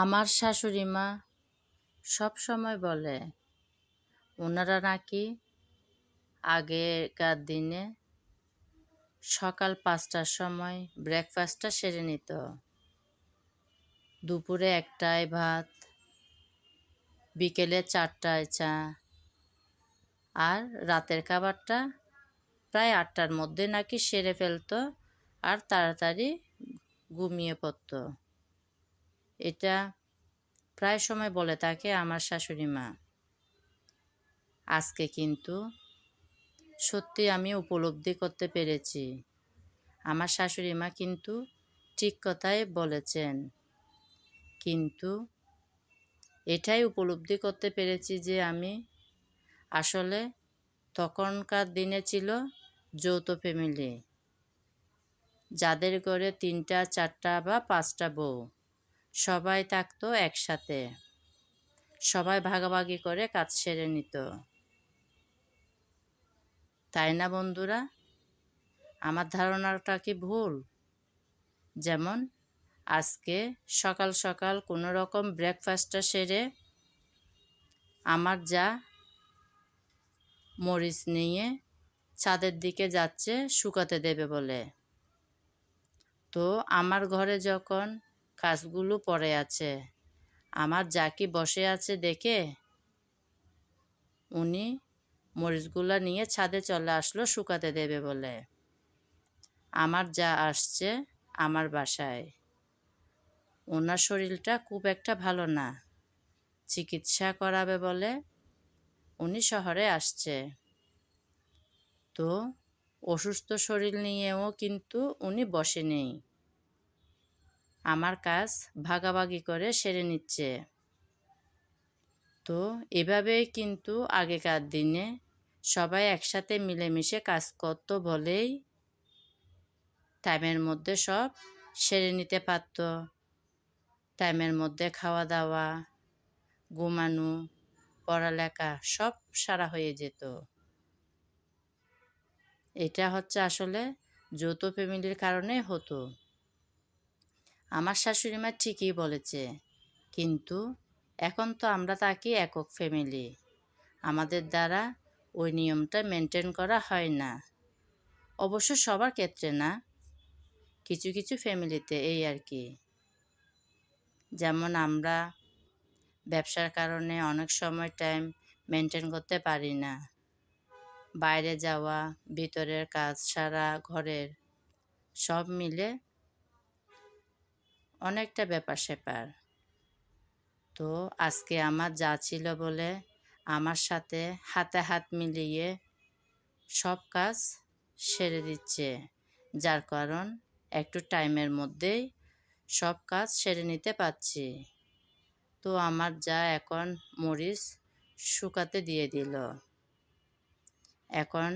আমার শাশুড়ি মা সব সময় বলে ওনারা নাকি আগেকার দিনে সকাল পাঁচটার সময় ব্রেকফাস্টটা সেরে নিত। দুপুরে একটায় ভাত, বিকেলে চারটায় চা, আর রাতের খাবারটা প্রায় আটটার মধ্যে নাকি সেরে ফেলতো আর তাড়াতাড়ি ঘুমিয়ে পড়তো। এটা প্রায় সময় বলে থাকে আমার শাশুড়ি মা। আজকে কিন্তু সত্যি আমি উপলব্ধি করতে পেরেছি। আমার শাশুড়ি মা কিন্তু ঠিক কথাই বলেছেন। কিন্তু এটাই উপলব্ধি করতে পেরেছি যে আমি আসলে তখনকার দিনে ছিল যৌথ ফ্যামিলি যাদের ঘরে তিনটা, চারটা বা পাঁচটা বউ। সবাই থাকতো একসাথে। সবাই ভাগাভাগি করে কাজ সেরে নিত। তাই না বন্ধুরা? আমার ধারণাটা কি ভুল? যেমন, আজকে সকাল সকাল কোনো রকম ব্রেকফাস্টটা সেরে আমার যা মরিচ নিয়ে ছাদের দিকে যাচ্ছে শুকাতে দেবে বলে। তো আমার ঘরে যখন কাজগুলো পড়ে আছে। আমার যাকে বসে আছে দেখে উনি মরিচগুলো নিয়ে ছাদে চলে আসলো শুকাতে দেবে বলে। আমার যা আসছে আমার বাসায়। ওনার শরীরটা খুব একটা ভালো না। চিকিৎসা করাবে বলে উনি শহরে আসছে। তো অসুস্থ শরীর নিয়েও কিন্তু উনি বসে নেই আমার কাজ ভাগাভাগি করে সেরে নিচ্ছে। তো এভাবেই কিন্তু আগেকার দিনে সবাই একসাথে মিলেমিশে কাজ করত বলেই টাইমের মধ্যে সব সেরে নিতে পারত। টাইমের মধ্যে খাওয়া দাওয়া ঘুমানো, পড়ালেখা সব সারা হয়ে যেত। এটা হচ্ছে আসলে যৌথ ফ্যামিলির কারণে হতো। আমার শাশুড়ি মা ঠিকই বলেছে। কিন্তু এখন তো আমরা থাকি একক ফ্যামিলি আমাদের দ্বারা ওই নিয়মটা মেনটেন করা হয় না। অবশ্য সবার ক্ষেত্রে না। কিছু কিছু ফ্যামিলিতে এই আর কি। যেমন আমরা ব্যবসার কারণে অনেক সময় টাইম মেনটেন করতে পারি না। বাইরে যাওয়া, ভিতরের কাজ সারা ঘরের সব মিলে অনেকটা ব্যাপার স্যাপার। তো আজকে আমার যা ছিল বলে আমার সাথে হাতে হাত মিলিয়ে সব কাজ সেরে দিচ্ছে। যার কারণ একটু টাইমের মধ্যেই সব কাজ সেরে নিতে পারছি। তো আমার যা এখন মরিচ শুকাতে দিয়ে দিল। এখন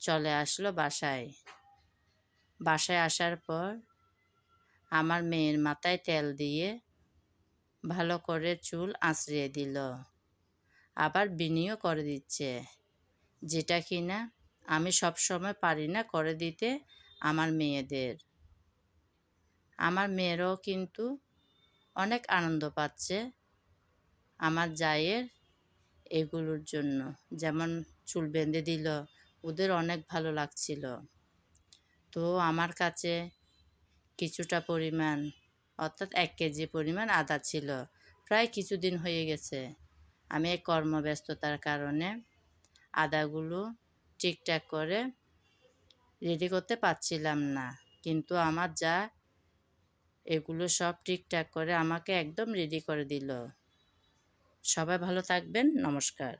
চলে আসলো বাসায়। বাসায় আসার পর আমার মেয়ের মাথায় তেল দিয়ে ভালো করে চুল আঁচড়িয়ে দিল। আবার বিনিও করে দিচ্ছে। যেটা কি না আমি সব সময় পারি না করে দিতে আমার মেয়েদের। আমার মেয়েরাও কিন্তু অনেক আনন্দ পাচ্ছে আমার জায়ের এগুলোর জন্য। যেমন চুল বেঁধে দিল, ওদের অনেক ভালো লাগছিল। তো আমার কাছে কিছুটা পরিমাণ, অর্থাৎ এক কেজি পরিমাণ আদা ছিল। প্রায় কিছুদিন হয়ে গেছে। আমি এই কর্মব্যস্ততার কারণে আদাগুলো ঠিকঠাক করে রেডি করতে পারছিলাম না। কিন্তু আমার যা এগুলো সব ঠিকঠাক করে আমাকে একদম রেডি করে দিল। সবাই ভালো থাকবেন, নমস্কার।